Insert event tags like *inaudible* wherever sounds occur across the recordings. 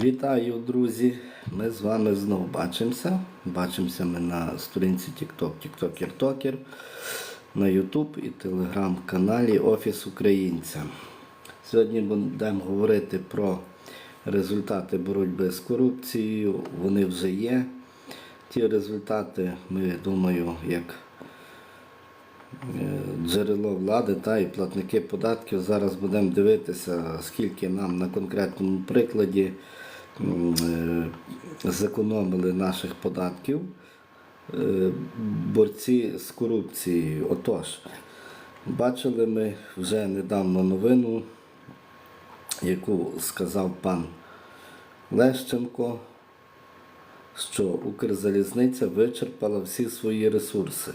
Вітаю, друзі! Ми з вами знову бачимося. Бачимося ми на сторінці TikTok, TikToker Токер, на YouTube і телеграм-каналі Офіс Українця. Сьогодні будемо говорити про результати боротьби з корупцією. Вони вже є. Ті результати, ми думаю, як джерело влади та і платники податків. Зараз будемо дивитися, скільки нам на конкретному прикладі е, зекономили наших податків е, борці з корупцією. Отож, бачили ми вже недавно новину, яку сказав пан Лещенко, що Укрзалізниця вичерпала всі свої ресурси.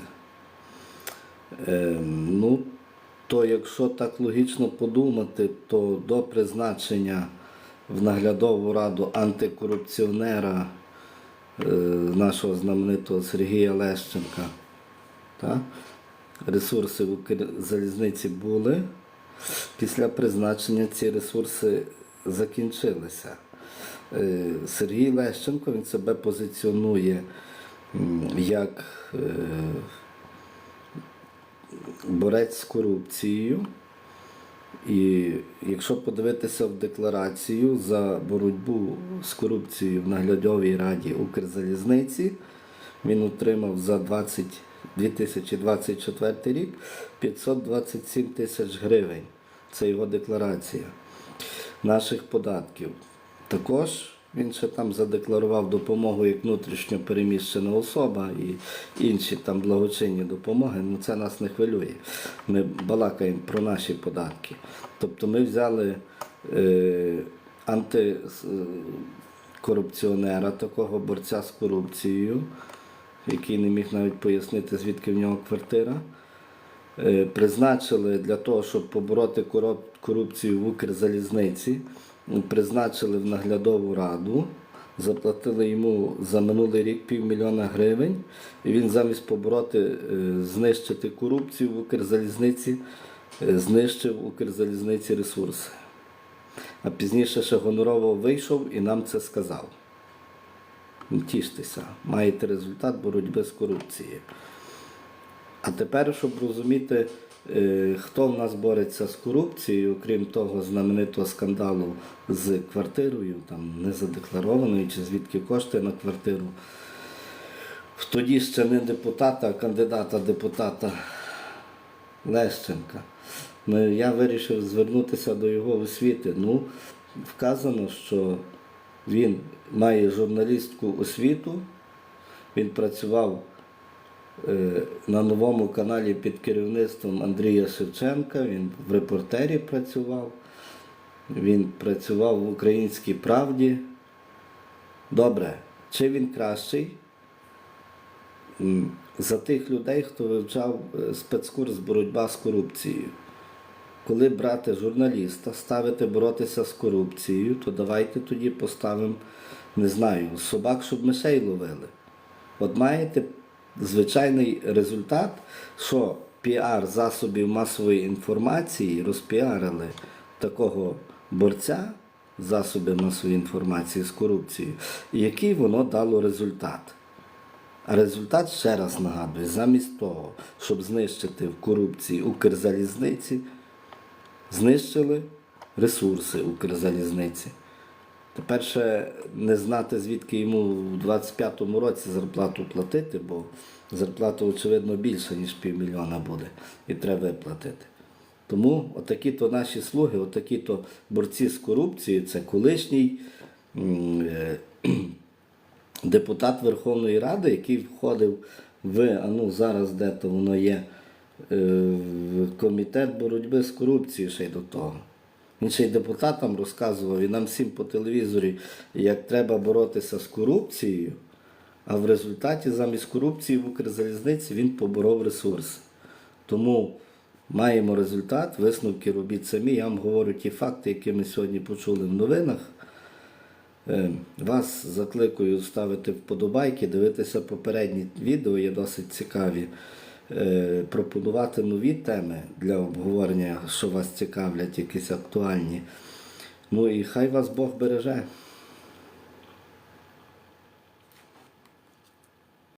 Е, ну, то якщо так логічно подумати, то до призначення в наглядову раду антикорупціонера е, нашого знаменитого Сергія Лещенка, та, ресурси в Укрзалізниці були. Після призначення ці ресурси закінчилися. Е, Сергій Лещенко він себе позиціонує як е, борець з корупцією. І якщо подивитися в декларацію за боротьбу з корупцією в наглядовій раді Укрзалізниці, він отримав за 20, 2024 рік 527 тисяч гривень. Це його декларація наших податків. Також він ще там задекларував допомогу як внутрішньо переміщена особа і інші там благочинні допомоги. Ну це нас не хвилює. Ми балакаємо про наші податки. Тобто ми взяли е, антикорупціонера, такого борця з корупцією, який не міг навіть пояснити, звідки в нього квартира. Е, Призначили для того, щоб побороти корупцію в Укрзалізниці, призначили в наглядову раду, заплатили йому за минулий рік півмільйона гривень, і він замість побороти, е, знищити корупцію в Укрзалізниці, е, знищив Укрзалізниці ресурси. А пізніше ще гонорово вийшов і нам це сказав. Тіштеся, маєте результат боротьби з корупцією. А тепер, щоб розуміти, е, хто в нас бореться з корупцією, крім того знаменитого скандалу з квартирою, там незадекларованою, чи звідки кошти на квартиру. Тоді ще не депутата, а кандидата депутата Лещенка. Ну, я вирішив звернутися до його освіти. Ну, вказано, що він має журналістську освіту, він працював на новому каналі під керівництвом Андрія Шевченка. Він в репортері працював, він працював в Українській правді. Добре, чи він кращий за тих людей, хто вивчав е, спецкурс боротьба з корупцією? Коли брати журналіста, ставити боротися з корупцією, то давайте тоді поставимо, не знаю, собак, щоб мишей ловили. От маєте звичайний результат, що піар засобів масової інформації розпіарили такого борця засоби масової інформації з корупцією, який воно дало результат. А результат, ще раз нагадую, замість того, щоб знищити в корупції Укрзалізниці, знищили ресурси Укрзалізниці. Тепер ще не знати, звідки йому в 25-му році зарплату платити, бо зарплата, очевидно, більша, ніж півмільйона буде, і треба виплатити. Тому отакі-то наші слуги, отакі-то борці з корупцією, це колишній е, *clears throat* депутат Верховної Ради, який входив в, а ну зараз де-то воно є, е, в комітет боротьби з корупцією ще й до того. Він ще й депутатам розказував і нам всім по телевізорі, як треба боротися з корупцією, а в результаті замість корупції в Укрзалізниці він поборов ресурси. Тому маємо результат, висновки робіть самі. Я вам говорю ті факти, які ми сьогодні почули в новинах. Е, Вас закликаю ставити вподобайки, дивитися попередні відео, є досить цікаві. Е, Пропонувати нові теми для обговорення, що вас цікавлять, якісь актуальні. Ну і хай вас Бог береже.